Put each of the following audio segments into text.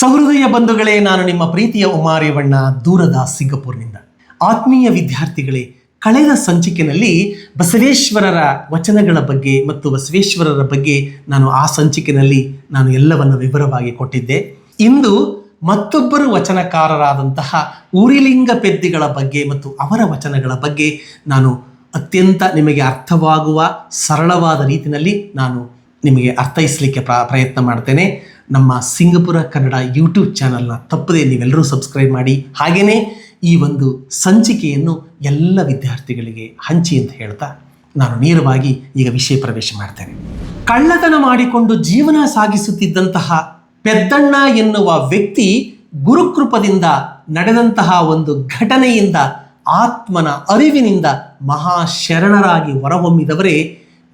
ಸಹೃದಯ ಬಂಧುಗಳೇ, ನಾನು ನಿಮ್ಮ ಪ್ರೀತಿಯ ಉಮಾರೇವಣ್ಣ, ದೂರದ ಸಿಂಗಪುರ್ನಿಂದ. ಆತ್ಮೀಯ ವಿದ್ಯಾರ್ಥಿಗಳೇ, ಕಳೆದ ಸಂಚಿಕೆಯಲ್ಲಿ ಬಸವೇಶ್ವರರ ವಚನಗಳ ಬಗ್ಗೆ ಮತ್ತು ಬಸವೇಶ್ವರರ ಬಗ್ಗೆ ನಾನು ಆ ಸಂಚಿಕೆಯಲ್ಲಿ ನಾನು ಎಲ್ಲವನ್ನು ವಿವರವಾಗಿ ಕೊಟ್ಟಿದ್ದೆ. ಇಂದು ಮತ್ತೊಬ್ಬರು ವಚನಕಾರರಾದಂತಹ ಊರಿಲಿಂಗ ಪೆದ್ದಿಗಳ ಬಗ್ಗೆ ಮತ್ತು ಅವರ ವಚನಗಳ ಬಗ್ಗೆ ನಾನು ಅತ್ಯಂತ ನಿಮಗೆ ಅರ್ಥವಾಗುವ ಸರಳವಾದ ರೀತಿಯಲ್ಲಿ ನಾನು ನಿಮಗೆ ಅರ್ಥೈಸಲಿಕ್ಕೆ ಪ್ರ, ಪ್ರಯತ್ನ ಮಾಡ್ತೇನೆ. ನಮ್ಮ ಸಿಂಗಪುರ ಕನ್ನಡ ಯೂಟ್ಯೂಬ್ ಚಾನಲ್ನ ತಪ್ಪದೆ ನೀವೆಲ್ಲರೂ ಸಬ್ಸ್ಕ್ರೈಬ್ ಮಾಡಿ. ಹಾಗೆಯೇ ಈ ಒಂದು ಸಂಚಿಕೆಯನ್ನು ಎಲ್ಲ ವಿದ್ಯಾರ್ಥಿಗಳಿಗೆ ಹಂಚಿ ಅಂತ ಹೇಳ್ತಾ ನಾನು ನೇರವಾಗಿ ಈಗ ವಿಷಯ ಪ್ರವೇಶ ಮಾಡ್ತೇನೆ. ಕಳ್ಳತನ ಮಾಡಿಕೊಂಡು ಜೀವನ ಸಾಗಿಸುತ್ತಿದ್ದಂತಹ ಪೆದ್ದಣ್ಣ ಎನ್ನುವ ವ್ಯಕ್ತಿ ಗುರುಕೃಪದಿಂದ ನಡೆದಂತಹ ಒಂದು ಘಟನೆಯಿಂದ ಆತ್ಮನ ಅರಿವಿನಿಂದ ಮಹಾ ಶರಣರಾಗಿ ಹೊರಹೊಮ್ಮಿದವರೇ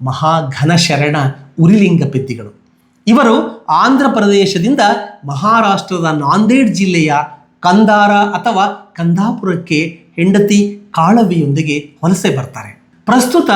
ಮಹಾಘನ ಶರಣ ಉರಿಲಿಂಗ ಪೆದ್ದಿಗಳು. ಇವರು ಆಂಧ್ರ ಪ್ರದೇಶದಿಂದ ಮಹಾರಾಷ್ಟ್ರದ ನಾಂದೇಡ್ ಜಿಲ್ಲೆಯ ಕಂದಾರ ಅಥವಾ ಕಂದಾಪುರಕ್ಕೆ ಹೆಂಡತಿ ಕಾಳವಿಯೊಂದಿಗೆ ವಲಸೆ ಬರ್ತಾರೆ. ಪ್ರಸ್ತುತ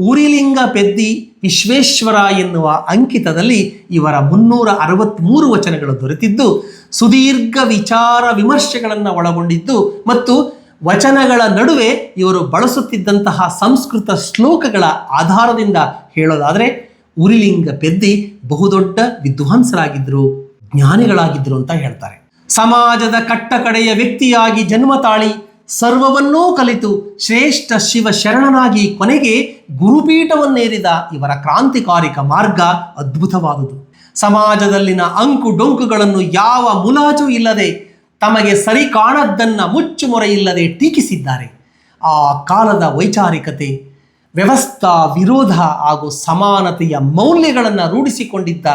ಊರಿಲಿಂಗ ಪೆದ್ದಿ ವಿಶ್ವೇಶ್ವರ ಎನ್ನುವ ಅಂಕಿತದಲ್ಲಿ ಇವರ ಮುನ್ನೂರ ಅರವತ್ತ್ಮೂರು ವಚನಗಳು ದೊರೆತಿದ್ದು, ಸುದೀರ್ಘ ವಿಚಾರ ವಿಮರ್ಶೆಗಳನ್ನು ಒಳಗೊಂಡಿದ್ದು ಮತ್ತು ವಚನಗಳ ನಡುವೆ ಇವರು ಬಳಸುತ್ತಿದ್ದಂತಹ ಸಂಸ್ಕೃತ ಶ್ಲೋಕಗಳ ಆಧಾರದಿಂದ ಹೇಳೋದಾದರೆ, ಉರಿಲಿಂಗ ಪೆದ್ದಿ ಬಹುದೊಡ್ಡ ವಿದ್ವಾಂಸರಾಗಿದ್ದರು, ಜ್ಞಾನಿಗಳಾಗಿದ್ದರು ಅಂತ ಹೇಳ್ತಾರೆ. ಸಮಾಜದ ಕಟ್ಟಕಡೆಯ ವ್ಯಕ್ತಿಯಾಗಿ ಜನ್ಮ ತಾಳಿ ಸರ್ವವನ್ನೂ ಕಲಿತು ಶ್ರೇಷ್ಠ ಶಿವ ಶರಣನಾಗಿ ಕೊನೆಗೆ ಗುರುಪೀಠವನ್ನೇರಿದ ಇವರ ಕ್ರಾಂತಿಕಾರಿಕ ಮಾರ್ಗ ಅದ್ಭುತವಾದುದು. ಸಮಾಜದಲ್ಲಿನ ಅಂಕು ಡೊಂಕುಗಳನ್ನು ಯಾವ ಮುಲಾಜು ಇಲ್ಲದೆ ತಮಗೆ ಸರಿ ಕಾಣದ್ದನ್ನ ಮುಚ್ಚುಮೊರೆ ಇಲ್ಲದೆ ಟೀಕಿಸಿದ್ದಾರೆ. ಆ ಕಾಲದ ವೈಚಾರಿಕತೆ ವ್ಯವಸ್ಥಾ, ವಿರೋಧ ಹಾಗೂ ಸಮಾನತೆಯ ಮೌಲ್ಯಗಳನ್ನು ರೂಢಿಸಿಕೊಂಡಿದ್ದ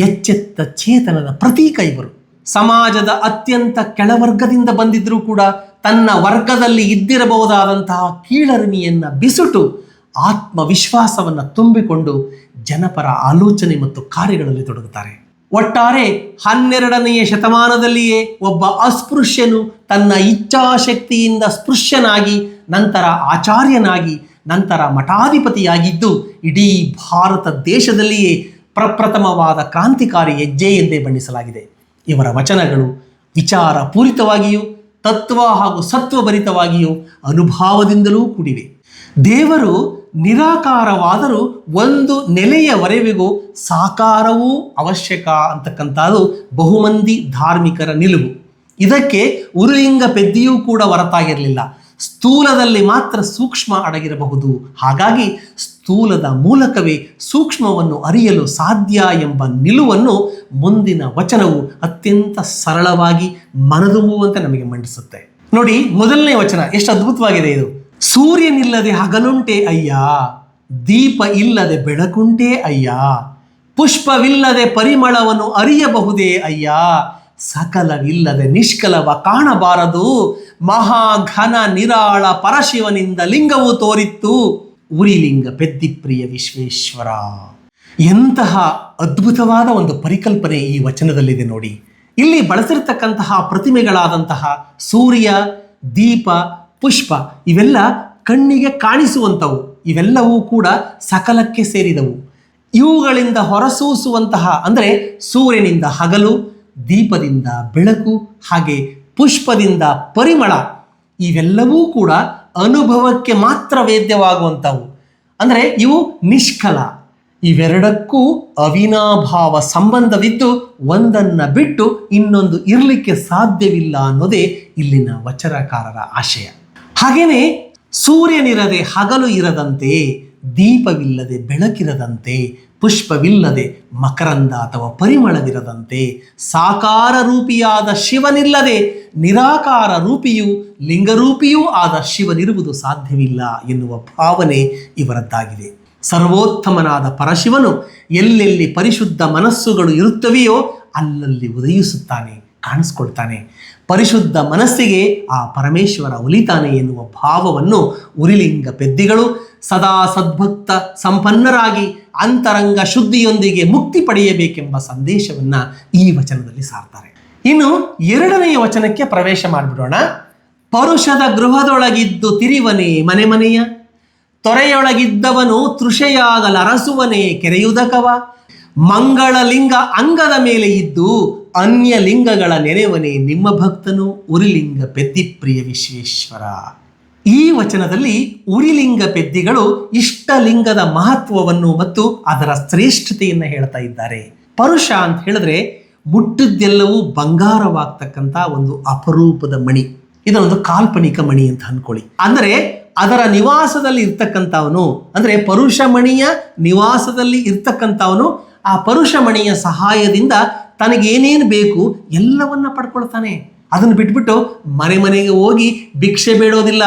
ಎಚ್ಚೆತ್ತ ಚೇತನದ ಪ್ರತೀಕ ಇವರು. ಸಮಾಜದ ಅತ್ಯಂತ ಕೆಳವರ್ಗದಿಂದ ಬಂದಿದ್ದರೂ ಕೂಡ ತನ್ನ ವರ್ಗದಲ್ಲಿ ಇದ್ದಿರಬಹುದಾದಂತಹ ಕೀಳರಿಮೆಯನ್ನ ಬಿಸುಟು ಆತ್ಮವಿಶ್ವಾಸವನ್ನು ತುಂಬಿಕೊಂಡು ಜನಪರ ಆಲೋಚನೆ ಮತ್ತು ಕಾರ್ಯಗಳಲ್ಲಿ ತೊಡಗುತ್ತಾರೆ. ಒಟ್ಟಾರೆ ಹನ್ನೆರಡನೆಯ ಶತಮಾನದಲ್ಲಿಯೇ ಒಬ್ಬ ಅಸ್ಪೃಶ್ಯನು ತನ್ನ ಇಚ್ಛಾಶಕ್ತಿಯಿಂದ ಸ್ಪೃಶ್ಯನಾಗಿ ನಂತರ ಆಚಾರ್ಯನಾಗಿ ನಂತರ ಮಠಾಧಿಪತಿಯಾಗಿದ್ದು ಇಡೀ ಭಾರತ ದೇಶದಲ್ಲಿಯೇ ಪ್ರಪ್ರಥಮವಾದ ಕ್ರಾಂತಿಕಾರಿ ಹೆಜ್ಜೆ ಎಂದೇ ಬಣ್ಣಿಸಲಾಗಿದೆ. ಇವರ ವಚನಗಳು ವಿಚಾರ ಪೂರಿತವಾಗಿಯೂ ತತ್ವ ಹಾಗೂ ಸತ್ವಭರಿತವಾಗಿಯೂ ಅನುಭಾವದಿಂದಲೂ ಕೂಡಿವೆ. ದೇವರು ನಿರಾಕಾರವಾದರೂ ಒಂದು ನೆಲೆಯವರೆವಿಗೂ ಸಾಕಾರವೂ ಅವಶ್ಯಕ ಅಂತಕ್ಕಂಥದ್ದು ಬಹುಮಂದಿ ಧಾರ್ಮಿಕರ ನಿಲುವು. ಇದಕ್ಕೆ ಉರುಲಿಂಗ ಪೆದ್ದಿಯೂ ಕೂಡ ಹೊರತಾಗಿರಲಿಲ್ಲ. ಸ್ಥೂಲದಲ್ಲಿ ಮಾತ್ರ ಸೂಕ್ಷ್ಮ ಅಡಗಿರಬಹುದು. ಹಾಗಾಗಿ ಸ್ಥೂಲದ ಮೂಲಕವೇ ಸೂಕ್ಷ್ಮವನ್ನು ಅರಿಯಲು ಸಾಧ್ಯ ಎಂಬ ನಿಲುವನ್ನು ಮುಂದಿನ ವಚನವು ಅತ್ಯಂತ ಸರಳವಾಗಿ ಮನದುಂಬುವಂತೆ ನಮಗೆ ಮಂಡಿಸುತ್ತೆ. ನೋಡಿ, ಮೊದಲನೇ ವಚನ, ಎಷ್ಟು ಅದ್ಭುತವಾಗಿದೆ ಇದು. ಸೂರ್ಯನಿಲ್ಲದೆ ಹಗಲುಂಟೆ ಅಯ್ಯ, ದೀಪ ಇಲ್ಲದೆ ಬೆಳಕುಂಟೆ ಅಯ್ಯ, ಪುಷ್ಪವಿಲ್ಲದೆ ಪರಿಮಳವನ್ನು ಅರಿಯಬಹುದೇ ಅಯ್ಯ ಸಕಲವಿಲ್ಲದೆ ನಿಷ್ಕಲವ ಕಾಣಬಾರದು. ಮಹಾಘನ ನಿರಾಳ ಪರಶಿವನಿಂದ ಲಿಂಗವು ತೋರಿತ್ತು. ಉರಿಲಿಂಗ ಪೆದ್ದಿಪ್ರಿಯ ವಿಶ್ವೇಶ್ವರ. ಎಂತಹ ಅದ್ಭುತವಾದ ಒಂದು ಪರಿಕಲ್ಪನೆ ಈ ವಚನದಲ್ಲಿದೆ ನೋಡಿ. ಇಲ್ಲಿ ಬಳಸಿರ್ತಕ್ಕಂತಹ ಪ್ರತಿಮೆಗಳಾದಂತಹ ಸೂರ್ಯ, ದೀಪ, ಪುಷ್ಪ ಇವೆಲ್ಲ ಕಣ್ಣಿಗೆ ಕಾಣಿಸುವಂಥವು. ಇವೆಲ್ಲವೂ ಕೂಡ ಸಕಲಕ್ಕೆ ಸೇರಿದವು. ಇವುಗಳಿಂದ ಹೊರಸೂಸುವಂತಹ, ಅಂದರೆ ಸೂರ್ಯನಿಂದ ಹಗಲು ದೀಪದಿಂದ ಬೆಳಕು ಹಾಗೆ ಪುಷ್ಪದಿಂದ ಪರಿಮಳ ಇವೆಲ್ಲವೂ ಕೂಡ ಅನುಭವಕ್ಕೆ ಮಾತ್ರ ವೇದ್ಯವಾಗುವಂಥವು. ಅಂದರೆ ಇವು ನಿಷ್ಕಲ. ಇವೆರಡಕ್ಕೂ ಅವಿನಾಭಾವ ಸಂಬಂಧವಿದ್ದು ಒಂದನ್ನು ಬಿಟ್ಟು ಇನ್ನೊಂದು ಇರಲಿಕ್ಕೆ ಸಾಧ್ಯವಿಲ್ಲ ಅನ್ನೋದೇ ಇಲ್ಲಿನ ವಚನಕಾರರ ಆಶಯ. ಹಾಗೇನೆ ಸೂರ್ಯನಿರದೆ ಹಗಲು ಇರದಂತೆ, ದೀಪವಿಲ್ಲದೆ ಬೆಳಕಿರದಂತೆ ಪುಷ್ಪವಿಲ್ಲದೆ ಮಕರಂದ ಅಥವಾ ಪರಿಮಳವಿರದಂತೆ ಸಾಕಾರ ರೂಪಿಯಾದ ಶಿವನಿಲ್ಲದೆ ನಿರಾಕಾರ ರೂಪಿಯೂ ಲಿಂಗರೂಪಿಯೂ ಆದ ಶಿವನಿರುವುದು ಸಾಧ್ಯವಿಲ್ಲ ಎನ್ನುವ ಭಾವನೆ ಇವರದ್ದಾಗಿದೆ. ಸರ್ವೋತ್ತಮನಾದ ಪರಶಿವನು ಎಲ್ಲೆಲ್ಲಿ ಪರಿಶುದ್ಧ ಮನಸ್ಸುಗಳು ಇರುತ್ತವೆಯೋ ಅಲ್ಲಲ್ಲಿ ಉದಯಿಸುತ್ತಾನೆ, ಕಾಣಿಸ್ಕೊಳ್ತಾನೆ. ಪರಿಶುದ್ಧ ಮನಸ್ಸಿಗೆ ಆ ಪರಮೇಶ್ವರ ಒಲಿತಾನೆ ಎನ್ನುವ ಭಾವವನ್ನು ಉರಿಲಿಂಗ ಪೆದ್ದಿಗಳು ಸದಾ ಸದ್ಭಕ್ತ ಸಂಪನ್ನರಾಗಿ ಅಂತರಂಗ ಶುದ್ಧಿಯೊಂದಿಗೆ ಮುಕ್ತಿ ಪಡೆಯಬೇಕೆಂಬ ಸಂದೇಶವನ್ನ ಈ ವಚನದಲ್ಲಿ ಸಾರ್ತಾರೆ. ಇನ್ನು ಎರಡನೆಯ ವಚನಕ್ಕೆ ಪ್ರವೇಶ ಮಾಡಿಬಿಡೋಣ. ಪರುಷದ ಗೃಹದೊಳಗಿದ್ದು ತಿರಿವನೇ ಮನೆ ಮನೆಯ, ತೊರೆಯೊಳಗಿದ್ದವನು ತೃಷೆಯಾಗಲರಸುವನೇ ಕೆರೆಯುದಕವ, ಮಂಗಳಲಿಂಗ ಅಂಗದ ಮೇಲೆ ಇದ್ದು ಅನ್ಯ ಲಿಂಗಗಳ ನೆನೆವನೇ ನಿಮ್ಮ ಭಕ್ತನು ಉರಿಲಿಂಗ ಪೆದ್ದಿಪ್ರಿಯ ವಿಶ್ವೇಶ್ವರ. ಈ ವಚನದಲ್ಲಿ ಉರಿಲಿಂಗ ಪೆದ್ದಿಗಳು ಇಷ್ಟಲಿಂಗದ ಮಹತ್ವವನ್ನು ಮತ್ತು ಅದರ ಶ್ರೇಷ್ಠತೆಯನ್ನು ಹೇಳ್ತಾ ಇದ್ದಾರೆ. ಪರುಷ ಅಂತ ಹೇಳಿದ್ರೆ ಮುಟ್ಟಿದ್ದೆಲ್ಲವೂ ಬಂಗಾರವಾಗ್ತಕ್ಕಂಥ ಒಂದು ಅಪರೂಪದ ಮಣಿ. ಇದನ್ನೊಂದು ಕಾಲ್ಪನಿಕ ಮಣಿ ಅಂತ ಅನ್ಕೊಳ್ಳಿ. ಅಂದರೆ ಅದರ ನಿವಾಸದಲ್ಲಿ ಇರ್ತಕ್ಕಂಥವನು, ಅಂದರೆ ಪರುಷಮಣಿಯ ನಿವಾಸದಲ್ಲಿ ಇರ್ತಕ್ಕಂಥವನು ಆ ಪರುಷಮಣಿಯ ಸಹಾಯದಿಂದ ತನಗೇನೇನು ಬೇಕು ಎಲ್ಲವನ್ನ ಪಡ್ಕೊಳ್ತಾನೆ. ಅದನ್ನು ಬಿಟ್ಬಿಟ್ಟು ಮನೆ ಮನೆಗೆ ಹೋಗಿ ಭಿಕ್ಷೆ ಬೇಡೋದಿಲ್ಲ.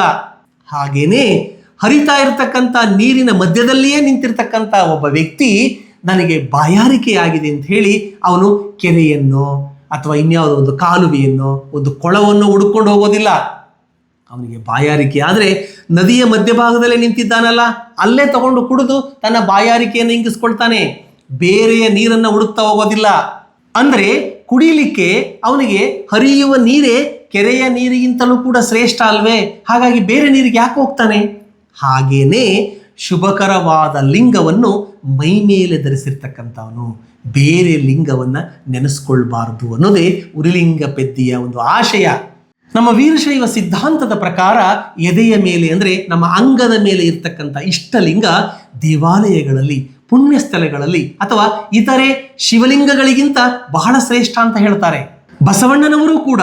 ಹಾಗೇನೆ ಹರಿತಾ ಇರತಕ್ಕಂಥ ನೀರಿನ ಮಧ್ಯದಲ್ಲಿಯೇ ನಿಂತಿರ್ತಕ್ಕಂಥ ಒಬ್ಬ ವ್ಯಕ್ತಿ ನನಗೆ ಬಾಯಾರಿಕೆ ಆಗಿದೆ ಅಂತ ಹೇಳಿ ಅವನು ಕೆರೆಯನ್ನು ಅಥವಾ ಇನ್ಯಾವುದೋ ಒಂದು ಕಾಲುವೆಯನ್ನು ಒಂದು ಕೊಳವನ್ನು ಹುಡುಕೊಂಡು ಹೋಗೋದಿಲ್ಲ. ಅವನಿಗೆ ಬಾಯಾರಿಕೆ ಆದರೆ ನದಿಯ ಮಧ್ಯಭಾಗದಲ್ಲೇ ನಿಂತಿದ್ದಾನಲ್ಲ, ಅಲ್ಲೇ ತಗೊಂಡು ಕುಡಿದು ತನ್ನ ಬಾಯಾರಿಕೆಯನ್ನು ಇಂಗಿಸ್ಕೊಳ್ತಾನೆ. ಬೇರೆಯ ನೀರನ್ನು ಹುಡುಕ್ತಾ ಹೋಗೋದಿಲ್ಲ. ಅಂದರೆ ಕುಡಿಲಿಕ್ಕೆ ಅವನಿಗೆ ಹರಿಯುವ ನೀರೇ ಕೆರೆಯ ನೀರಿಗಿಂತಲೂ ಕೂಡ ಶ್ರೇಷ್ಠ ಅಲ್ವೇ? ಹಾಗಾಗಿ ಬೇರೆ ನೀರಿಗೆ ಯಾಕೆ ಹೋಗ್ತಾನೆ? ಹಾಗೇನೆ ಶುಭಕರವಾದ ಲಿಂಗವನ್ನು ಮೈ ಮೇಲೆ ಧರಿಸಿರ್ತಕ್ಕಂಥವನು. ಬೇರೆ ಲಿಂಗವನ್ನು ನೆನೆಸ್ಕೊಳ್ಬಾರ್ದು ಅನ್ನೋದೇ ಉರಿಲಿಂಗ ಪೆದ್ದಿಯ ಒಂದು ಆಶಯ. ನಮ್ಮ ವೀರಶೈವ ಸಿದ್ಧಾಂತದ ಪ್ರಕಾರ ಎದೆಯ ಮೇಲೆ ಅಂದರೆ ನಮ್ಮ ಅಂಗದ ಮೇಲೆ ಇರ್ತಕ್ಕಂಥ ಇಷ್ಟಲಿಂಗ ದೇವಾಲಯಗಳಲ್ಲಿ ಪುಣ್ಯ ಸ್ಥಳಗಳಲ್ಲಿ ಅಥವಾ ಇತರೆ ಶಿವಲಿಂಗಗಳಿಗಿಂತ ಬಹಳ ಶ್ರೇಷ್ಠ ಅಂತ ಹೇಳ್ತಾರೆ. ಬಸವಣ್ಣನವರು ಕೂಡ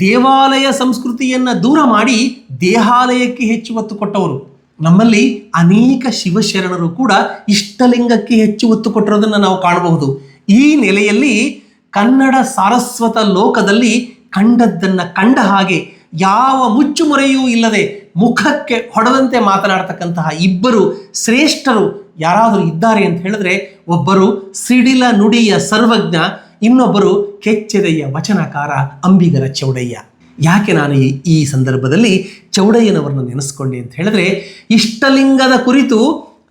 ದೇವಾಲಯ ಸಂಸ್ಕೃತಿಯನ್ನ ದೂರ ಮಾಡಿ ದೇಹಾಲಯಕ್ಕೆ ಹೆಚ್ಚು ಒತ್ತು ಕೊಟ್ಟವರು. ನಮ್ಮಲ್ಲಿ ಅನೇಕ ಶಿವಶರಣರು ಕೂಡ ಇಷ್ಟಲಿಂಗಕ್ಕೆ ಹೆಚ್ಚು ಒತ್ತು ಕೊಟ್ಟಿರೋದನ್ನು ನಾವು ಕಾಣಬಹುದು. ಈ ನೆಲೆಯಲ್ಲಿ ಕನ್ನಡ ಸಾರಸ್ವತ ಲೋಕದಲ್ಲಿ ಕಂಡದ್ದನ್ನ ಕಂಡ ಹಾಗೆ ಯಾವ ಮುಚ್ಚುಮೊರೆಯೂ ಇಲ್ಲದೆ ಮುಖಕ್ಕೆ ಹೊಡೆದಂತೆ ಮಾತನಾಡತಕ್ಕಂತಹ ಇಬ್ಬರು ಶ್ರೇಷ್ಠರು ಯಾರಾದರೂ ಇದ್ದಾರೆ ಅಂತ ಹೇಳಿದ್ರೆ ಒಬ್ಬರು ಸಿಡಿಲ ನುಡಿಯ ಸರ್ವಜ್ಞ, ಇನ್ನೊಬ್ಬರು ಕೆಚ್ಚೆದೆಯ ವಚನಕಾರ ಅಂಬಿಗರ ಚೌಡಯ್ಯ. ಯಾಕೆ ನಾನು ಈ ಸಂದರ್ಭದಲ್ಲಿ ಚೌಡಯ್ಯನವರನ್ನು ನೆನೆಸ್ಕೊಂಡೆ ಅಂತ ಹೇಳಿದ್ರೆ, ಇಷ್ಟಲಿಂಗದ ಕುರಿತು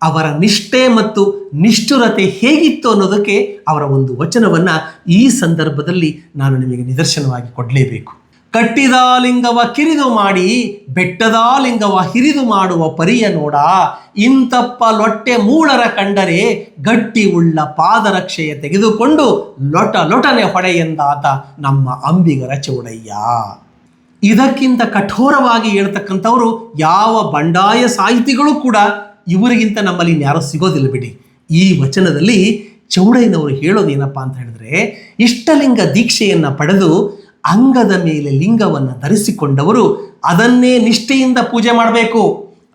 ಅವರ ನಿಷ್ಠೆ ಮತ್ತು ನಿಷ್ಠುರತೆ ಹೇಗಿತ್ತು ಅನ್ನೋದಕ್ಕೆ ಅವರ ಒಂದು ವಚನವನ್ನ ಈ ಸಂದರ್ಭದಲ್ಲಿ ನಾನು ನಿಮಗೆ ನಿದರ್ಶನವಾಗಿ ಕೊಡಲೇಬೇಕು. ಕಟ್ಟಿದ ಲಿಂಗವ ಕಿರಿದು ಮಾಡಿ, ಬೆಟ್ಟದ ಲಿಂಗವ ಹಿರಿದು ಮಾಡುವ ಪರಿಯ ನೋಡ. ಇಂತಪ್ಪ ಲೊಟ್ಟೆ ಮೂಳರ ಕಂಡರೆ ಗಟ್ಟಿ ಉಳ್ಳ ಪಾದರಕ್ಷೆಯ ತೆಗೆದುಕೊಂಡು ಲೊಟ ಲೊಟನೆ ಹೊಡೆಯೆಂದಾತ ನಮ್ಮ ಅಂಬಿಗರ ಚೌಡಯ್ಯ ಇದಕ್ಕಿಂತ ಕಠೋರವಾಗಿ ಹೇಳ್ತಕ್ಕಂಥವರು ಯಾವ ಬಂಡಾಯ ಸಾಹಿತಿಗಳು ಕೂಡ ಇವರಿಗಿಂತ ನಮ್ಮಲ್ಲಿ ಯಾರು ಸಿಗೋದಿಲ್ಲ ಬಿಡಿ. ಈ ವಚನದಲ್ಲಿ ಚೌಡಯ್ಯನವರು ಹೇಳೋದೇನಪ್ಪ ಅಂತ ಹೇಳಿದ್ರೆ, ಇಷ್ಟಲಿಂಗ ದೀಕ್ಷೆಯನ್ನು ಪಡೆದು ಅಂಗದ ಮೇಲೆ ಲಿಂಗವನ್ನು ಧರಿಸಿಕೊಂಡವರು ಅದನ್ನೇ ನಿಷ್ಠೆಯಿಂದ ಪೂಜೆ ಮಾಡಬೇಕು.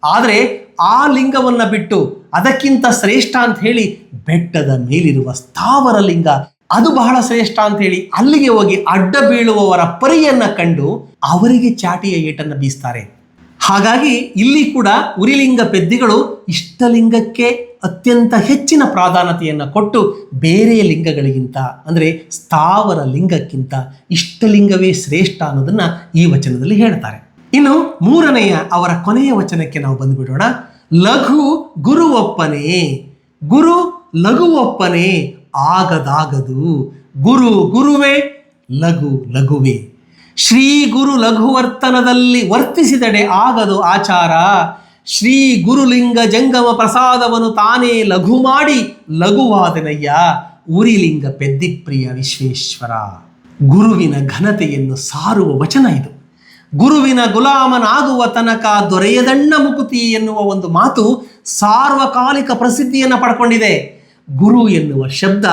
ಆದರೆ ಆ ಲಿಂಗವನ್ನು ಬಿಟ್ಟು ಅದಕ್ಕಿಂತ ಶ್ರೇಷ್ಠ ಅಂತ ಹೇಳಿ ಬೆಟ್ಟದ ಮೇಲಿರುವ ಸ್ಥಾವರ ಲಿಂಗ ಅದು ಬಹಳ ಶ್ರೇಷ್ಠ ಅಂತ ಹೇಳಿ ಅಲ್ಲಿಗೆ ಹೋಗಿ ಅಡ್ಡ ಬೀಳುವವರ ಪರಿಯನ್ನ ಕಂಡು ಅವರಿಗೆ ಚಾಟಿಯ ಏಟನ್ನು ಬೀಸ್ತಾರೆ. ಹಾಗಾಗಿ ಇಲ್ಲಿ ಕೂಡ ಉರಿಲಿಂಗ ಪೆದ್ದಿಗಳು ಇಷ್ಟಲಿಂಗಕ್ಕೆ ಅತ್ಯಂತ ಹೆಚ್ಚಿನ ಪ್ರಾಧಾನ್ಯತೆಯನ್ನು ಕೊಟ್ಟು ಬೇರೆ ಲಿಂಗಗಳಿಗಿಂತ, ಅಂದರೆ ಸ್ಥಾವರ ಲಿಂಗಕ್ಕಿಂತ ಇಷ್ಟಲಿಂಗವೇ ಶ್ರೇಷ್ಠ ಅನ್ನೋದನ್ನು ಈ ವಚನದಲ್ಲಿ ಹೇಳ್ತಾರೆ. ಇನ್ನು ಮೂರನೆಯ ಅವರ ಕೊನೆಯ ವಚನಕ್ಕೆ ನಾವು ಬಂದುಬಿಡೋಣ. ಲಘು ಗುರು ಒಪ್ಪನೆ ಗುರು ಲಘು ಒಪ್ಪನೆ ಆಗದಾಗದು. ಗುರು ಗುರುವೇ ಲಘು ಲಘುವೇ. ಶ್ರೀ ಗುರು ಲಘುವರ್ತನದಲ್ಲಿ ವರ್ತಿಸಿದಡೆ ಆಗದು ಆಚಾರ. ಶ್ರೀ ಗುರುಲಿಂಗ ಜಂಗಮ ಪ್ರಸಾದವನ್ನು ತಾನೇ ಲಘು ಮಾಡಿ ಲಘುವಾದನಯ್ಯ ಉರಿಲಿಂಗ ಪೆದ್ದಿಪ್ರಿಯ ವಿಶ್ವೇಶ್ವರ. ಗುರುವಿನ ಘನತೆಯನ್ನು ಸಾರುವ ವಚನ ಇದು. ಗುರುವಿನ ಗುಲಾಮನಾಗುವ ತನಕ ದೊರೆಯದಣ್ಣ ಮುಕುತಿ ಎನ್ನುವ ಒಂದು ಮಾತು ಸಾರ್ವಕಾಲಿಕ ಪ್ರಸಿದ್ಧಿಯನ್ನು ಪಡ್ಕೊಂಡಿದೆ. ಗುರು ಎನ್ನುವ ಶಬ್ದ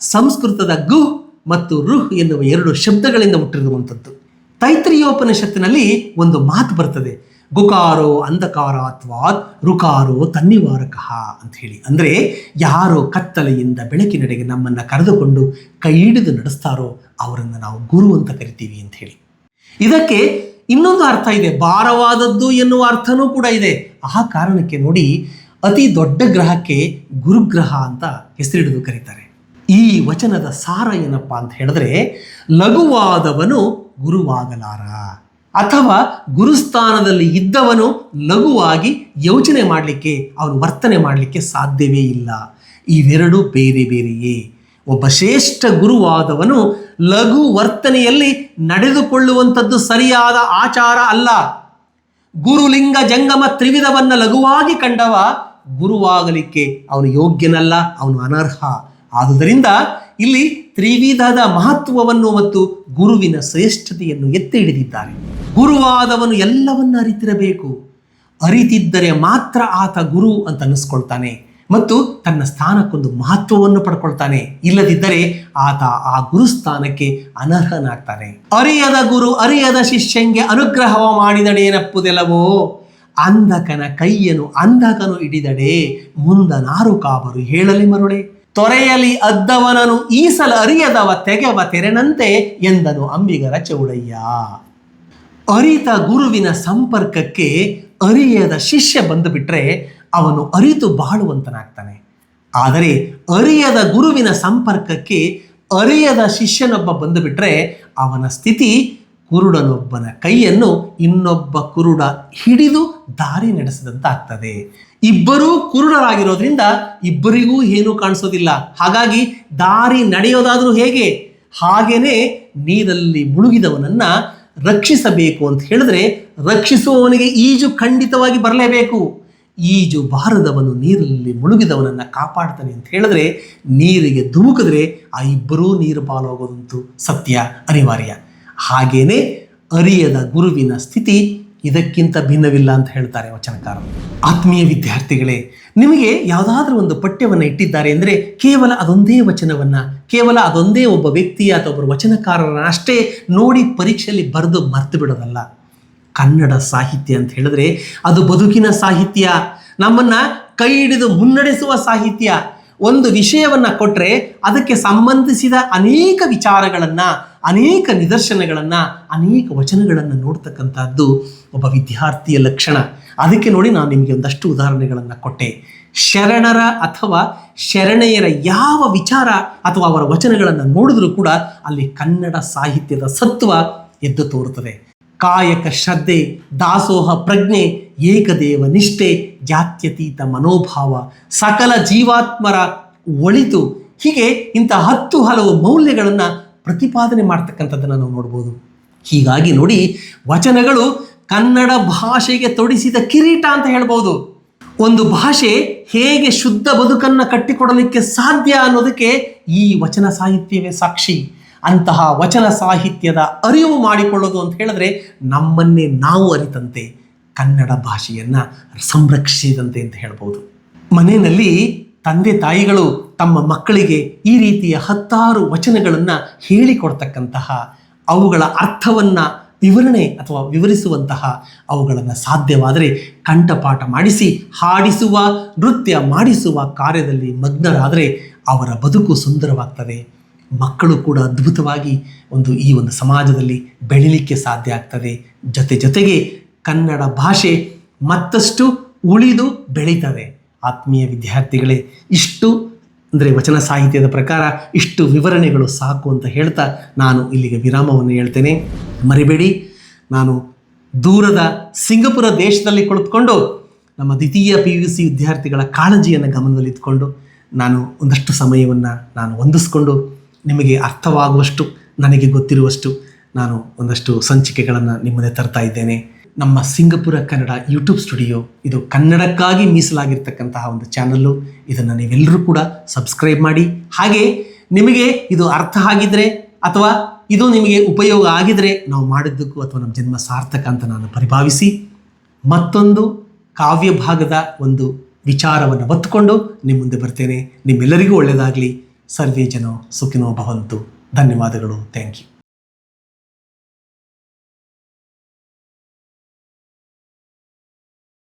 ಸಂಸ್ಕೃತದ ಗು ಮತ್ತು ರುಹ್ ಎನ್ನುವ ಎರಡು ಶಬ್ದಗಳಿಂದ ಹುಟ್ಟಿರುವಂಥದ್ದು ತೈತ್ರಿಯೋಪನಿಷತ್ತಿನಲ್ಲಿ ಒಂದು ಮಾತು ಬರ್ತದೆ. ಗುಕಾರೋ ಅಂಧಕಾರಾತ್ವಾತ್ ರುಕಾರೋ ತನ್ನಿವಾರಕ ಅಂತ ಹೇಳಿ. ಅಂದರೆ ಯಾರು ಕತ್ತಲೆಯಿಂದ ಬೆಳಕಿನೆಡೆಗೆ ನಮ್ಮನ್ನು ಕರೆದುಕೊಂಡು ಕೈ ಹಿಡಿದು ನಡೆಸ್ತಾರೋ ಅವರನ್ನು ನಾವು ಗುರು ಅಂತ ಕರಿತೀವಿ ಅಂತ ಹೇಳಿ. ಇದಕ್ಕೆ ಇನ್ನೊಂದು ಅರ್ಥ ಇದೆ. ಭಾರವಾದದ್ದು ಎನ್ನುವ ಅರ್ಥನೂ ಕೂಡ ಇದೆ. ಆ ಕಾರಣಕ್ಕೆ ನೋಡಿ ಅತಿ ದೊಡ್ಡ ಗ್ರಹಕ್ಕೆ ಗುರುಗ್ರಹ ಅಂತ ಹೆಸರಿಡಿದು ಕರೀತಾರೆ. ಈ ವಚನದ ಸಾರ ಏನಪ್ಪಾ ಅಂತ ಹೇಳಿದ್ರೆ, ಲಘುವಾದವನು ಗುರುವಾಗಲಾರ. ಅಥವಾ ಗುರುಸ್ಥಾನದಲ್ಲಿ ಇದ್ದವನು ಲಘುವಾಗಿ ಯೋಚನೆ ಮಾಡಲಿಕ್ಕೆ, ಅವನು ವರ್ತನೆ ಮಾಡಲಿಕ್ಕೆ ಸಾಧ್ಯವೇ ಇಲ್ಲ. ಇವೆರಡೂ ಬೇರೆ ಬೇರೆಯೇ. ಒಬ್ಬ ಶ್ರೇಷ್ಠ ಗುರುವಾದವನು ಲಘು ವರ್ತನೆಯಲ್ಲಿ ನಡೆದುಕೊಳ್ಳುವಂಥದ್ದು ಸರಿಯಾದ ಆಚಾರ ಅಲ್ಲ. ಗುರುಲಿಂಗ ಜಂಗಮ ತ್ರಿವಿಧವನ್ನು ಲಘುವಾಗಿ ಕಂಡವ ಗುರುವಾಗಲಿಕ್ಕೆ ಅವನು ಯೋಗ್ಯನಲ್ಲ, ಅವನು ಅನರ್ಹ. ಆದುದರಿಂದ ಇಲ್ಲಿ ತ್ರಿವಿಧದ ಮಹತ್ವವನ್ನು ಮತ್ತು ಗುರುವಿನ ಶ್ರೇಷ್ಠತೆಯನ್ನು ಎತ್ತಿ ಹಿಡಿದಿದ್ದಾರೆ. ಗುರುವಾದವನು ಎಲ್ಲವನ್ನು ಅರಿತಿರಬೇಕು. ಅರಿತಿದ್ದರೆ ಮಾತ್ರ ಆತ ಗುರು ಅಂತ ಅನ್ನಿಸ್ಕೊಳ್ತಾನೆ ಮತ್ತು ತನ್ನ ಸ್ಥಾನಕ್ಕೊಂದು ಮಹತ್ವವನ್ನು ಪಡ್ಕೊಳ್ತಾನೆ. ಇಲ್ಲದಿದ್ದರೆ ಆತ ಆ ಗುರು ಸ್ಥಾನಕ್ಕೆ ಅನರ್ಹನಾಗ್ತಾನೆ. ಅರಿಯದ ಗುರು ಅರಿಯದ ಶಿಷ್ಯಂಗೆ ಅನುಗ್ರಹವ ಮಾಡಿದಡೇನಪ್ಪುದೆಲ್ಲವೋ ಅಂಧಕನ ಕೈಯನು ಅಂಧಕನು ಹಿಡಿದಡೆ, ಮುಂದನಾರು ಕಾಬರು ಹೇಳಲಿ ಮರುಳೆ. ತೊರೆಯಲಿ ಅದ್ದವನನು, ಈಸಲ ಅರಿಯದವ ತೆಗೆವ ತೆರೆನಂತೆ ಎಂದನು ಅಂಬಿಗರ ಚೌಡಯ್ಯ. ಅರಿತ ಗುರುವಿನ ಸಂಪರ್ಕಕ್ಕೆ ಅರಿಯದ ಶಿಷ್ಯ ಬಂದು ಬಿಟ್ರೆ ಅವನು ಅರಿತು ಬಾಳುವಂತನಾಗ್ತಾನೆ. ಆದರೆ ಅರಿಯದ ಗುರುವಿನ ಸಂಪರ್ಕಕ್ಕೆ ಅರಿಯದ ಶಿಷ್ಯನೊಬ್ಬ ಬಂದು ಬಿಟ್ರೆ ಅವನ ಸ್ಥಿತಿ ಕುರುಡನೊಬ್ಬನ ಕೈಯನ್ನು ಇನ್ನೊಬ್ಬ ಕುರುಡ ಹಿಡಿದು ದಾರಿ ನಡೆಸಿದಂತಾಗ್ತದೆ. ಇಬ್ಬರೂ ಕುರುಡರಾಗಿರೋದ್ರಿಂದ ಇಬ್ಬರಿಗೂ ಏನೂ ಕಾಣಿಸೋದಿಲ್ಲ. ಹಾಗಾಗಿ ದಾರಿ ನಡೆಯೋದಾದರೂ ಹೇಗೆ? ಹಾಗೇನೆ ನೀರಲ್ಲಿ ಮುಳುಗಿದವನನ್ನ ರಕ್ಷಿಸಬೇಕು ಅಂತ ಹೇಳಿದ್ರೆ ರಕ್ಷಿಸುವವನಿಗೆ ಈಜು ಖಂಡಿತವಾಗಿ ಬರಲೇಬೇಕು. ಈಜು ಬಾರದವನು ನೀರಲ್ಲಿ ಮುಳುಗಿದವನನ್ನು ಕಾಪಾಡ್ತಾನೆ ಅಂತ ಹೇಳಿದ್ರೆ ನೀರಿಗೆ ಧುಮುಕಿದ್ರೆ ಆ ಇಬ್ಬರೂ ನೀರು ಪಾಲಾಗೋದಂತೂ ಸತ್ಯ ಅನಿವಾರ್ಯ. ಹಾಗೇನೆ ಅರಿಯದ ಗುರುವಿನ ಸ್ಥಿತಿ ಇದಕ್ಕಿಂತ ಭಿನ್ನವಿಲ್ಲ ಅಂತ ಹೇಳ್ತಾರೆ ವಚನಕಾರರು ಆತ್ಮೀಯ ವಿದ್ಯಾರ್ಥಿಗಳೇ, ನಿಮಗೆ ಯಾವುದಾದ್ರೂ ಒಂದು ಪಠ್ಯವನ್ನು ಇಟ್ಟಿದ್ದಾರೆ ಅಂದರೆ ಕೇವಲ ಅದೊಂದೇ ವಚನವನ್ನು, ಕೇವಲ ಅದೊಂದೇ ಒಬ್ಬ ವ್ಯಕ್ತಿ ಅಥವಾ ಒಬ್ಬರು ವಚನಕಾರರನ್ನ ಅಷ್ಟೇ ನೋಡಿ ಪರೀಕ್ಷೆಯಲ್ಲಿ ಬರೆದು ಮರೆತು ಬಿಡೋದಲ್ಲ. ಕನ್ನಡ ಸಾಹಿತ್ಯ ಅಂತ ಹೇಳಿದ್ರೆ ಅದು ಬದುಕಿನ ಸಾಹಿತ್ಯ, ನಮ್ಮನ್ನು ಕೈ ಹಿಡಿದು ಮುನ್ನಡೆಸುವ ಸಾಹಿತ್ಯ. ಒಂದು ವಿಷಯವನ್ನು ಕೊಟ್ಟರೆ ಅದಕ್ಕೆ ಸಂಬಂಧಿಸಿದ ಅನೇಕ ವಿಚಾರಗಳನ್ನ ಅನೇಕ ನಿದರ್ಶನಗಳನ್ನು, ಅನೇಕ ವಚನಗಳನ್ನು ನೋಡ್ತಕ್ಕಂಥದ್ದು ಒಬ್ಬ ವಿದ್ಯಾರ್ಥಿಯ ಲಕ್ಷಣ. ಅದಕ್ಕೆ ನೋಡಿ ನಾನು ನಿಮಗೆ ಒಂದಷ್ಟು ಉದಾಹರಣೆಗಳನ್ನು ಕೊಟ್ಟೆ. ಶರಣರ ಅಥವಾ ಶರಣೆಯರ ಯಾವ ವಿಚಾರ ಅಥವಾ ಅವರ ವಚನಗಳನ್ನು ನೋಡಿದ್ರೂ ಕೂಡ ಅಲ್ಲಿ ಕನ್ನಡ ಸಾಹಿತ್ಯದ ಸತ್ವ ಎದ್ದು ತೋರುತ್ತದೆ. ಕಾಯಕ ಶ್ರದ್ಧೆ, ದಾಸೋಹ ಪ್ರಜ್ಞೆ, ಏಕದೇವ ನಿಷ್ಠೆ, ಜಾತ್ಯತೀತ ಮನೋಭಾವ, ಸಕಲ ಜೀವಾತ್ಮರ ಒಳಿತು. ಹೀಗೆ ಇಂಥ ಹತ್ತು ಹಲವು ಮೌಲ್ಯಗಳನ್ನು ಪ್ರತಿಪಾದನೆ ಮಾಡ್ತಕ್ಕಂಥದ್ದನ್ನು ನಾವು ನೋಡ್ಬೋದು. ಹೀಗಾಗಿ ನೋಡಿ, ವಚನಗಳು ಕನ್ನಡ ಭಾಷೆಗೆ ತೊಡಿಸಿದ ಕಿರೀಟ ಅಂತ ಹೇಳ್ಬೋದು. ಒಂದು ಭಾಷೆ ಹೇಗೆ ಶುದ್ಧ ಬದುಕನ್ನು ಕಟ್ಟಿಕೊಡಲಿಕ್ಕೆ ಸಾಧ್ಯ ಅನ್ನೋದಕ್ಕೆ ಈ ವಚನ ಸಾಹಿತ್ಯವೇ ಸಾಕ್ಷಿ. ಅಂತಹ ವಚನ ಸಾಹಿತ್ಯದ ಅರಿವು ಮಾಡಿಕೊಳ್ಳೋದು ಅಂತ ಹೇಳಿದ್ರೆ ನಮ್ಮನ್ನೇ ನಾವು ಅರಿತಂತೆ. ಕನ್ನಡ ಭಾಷೆಯನ್ನು ಸಂರಕ್ಷಿಸಿದಂತೆ ಅಂತ ಹೇಳ್ಬೋದು. ಮನೆಯಲ್ಲಿ ತಂದೆ ತಾಯಿಗಳು ತಮ್ಮ ಮಕ್ಕಳಿಗೆ ಈ ರೀತಿಯ ಹತ್ತಾರು ವಚನಗಳನ್ನು ಹೇಳಿಕೊಡ್ತಕ್ಕಂತಹ ಅವುಗಳ ಅರ್ಥವನ್ನು ವಿವರಣೆ ಅಥವಾ ವಿವರಿಸುವಂತಹ ಅವುಗಳನ್ನು ಸಾಧ್ಯವಾದರೆ ಕಂಠಪಾಠ ಮಾಡಿಸಿ, ಹಾಡಿಸುವ, ನೃತ್ಯ ಮಾಡಿಸುವ ಕಾರ್ಯದಲ್ಲಿ ಮಗ್ನರಾದರೆ ಅವರ ಬದುಕು ಸುಂದರವಾಗ್ತದೆ. ಮಕ್ಕಳು ಕೂಡ ಅದ್ಭುತವಾಗಿ ಒಂದು ಈ ಒಂದು ಸಮಾಜದಲ್ಲಿ ಬೆಳಿಲಿಕ್ಕೆ ಸಾಧ್ಯ ಆಗ್ತದೆ. ಜೊತೆ ಜೊತೆಗೆ ಕನ್ನಡ ಭಾಷೆ ಮತ್ತಷ್ಟು ಉಳಿದು ಬೆಳೀತದೆ. ಆತ್ಮೀಯ ವಿದ್ಯಾರ್ಥಿಗಳೇ, ಇಷ್ಟು ಅಂದರೆ ವಚನ ಸಾಹಿತ್ಯದ ಪ್ರಕಾರ ಇಷ್ಟು ವಿವರಣೆಗಳು ಸಾಕು ಅಂತ ಹೇಳ್ತಾ ನಾನು ಇಲ್ಲಿಗೆ ವಿರಾಮವನ್ನು ಹೇಳ್ತೇನೆ. ಮರಿಬೇಡಿ, ನಾನು ದೂರದ ಸಿಂಗಪುರ ದೇಶದಲ್ಲಿ ಕುಳಿತುಕೊಂಡು ನಮ್ಮ ದ್ವಿತೀಯ ಪಿ ಯು ಸಿ ವಿದ್ಯಾರ್ಥಿಗಳ ಕಾಳಜಿಯನ್ನು ಗಮನದಲ್ಲಿಟ್ಟುಕೊಂಡು ನಾನು ಒಂದಷ್ಟು ಸಮಯವನ್ನು ನಾನು ಹೊಂದಿಸ್ಕೊಂಡು ನಿಮಗೆ ಅರ್ಥವಾಗುವಷ್ಟು, ನನಗೆ ಗೊತ್ತಿರುವಷ್ಟು ನಾನು ಒಂದಷ್ಟು ಸಂಚಿಕೆಗಳನ್ನು ನಿಮ್ಮದೇ ತರ್ತಾ ಇದ್ದೇನೆ. ನಮ್ಮ ಸಿಂಗಪುರ ಕನ್ನಡ ಯೂಟ್ಯೂಬ್ ಸ್ಟುಡಿಯೋ. ಇದು ಕನ್ನಡಕ್ಕಾಗಿ ಮೀಸಲಾಗಿರ್ತಕ್ಕಂತಹ ಒಂದು ಚಾನಲ್ಲು. ಇದನ್ನು ನೀವೆಲ್ಲರೂ ಕೂಡ ಸಬ್ಸ್ಕ್ರೈಬ್ ಮಾಡಿ. ಹಾಗೆ ನಿಮಗೆ ಇದು ಅರ್ಥ ಆಗಿದ್ರೆ ಅಥವಾ ಇದು ನಿಮಗೆ ಉಪಯೋಗ ಆಗಿದ್ರೆ ನಾವು ಮಾಡಿದ್ದಕ್ಕೂ ಅಥವಾ ನಮ್ಮ ಜನ್ಮ ಸಾರ್ಥಕ ಅಂತ ನಾನು ಪರಿಭಾವಿಸಿ ಮತ್ತೊಂದು ಕಾವ್ಯ ಭಾಗದ ಒಂದು ವಿಚಾರವನ್ನು ಒತ್ತುಕೊಂಡು ನಿಮ್ಮ ಮುಂದೆ ಬರ್ತೇನೆ. ನಿಮ್ಮೆಲ್ಲರಿಗೂ ಒಳ್ಳೆಯದಾಗಲಿ. ಸರ್ವೇ ಜನೋ ಸುಖಿನೋ ಭವಂತು. ಧನ್ಯವಾದಗಳು. Thank you.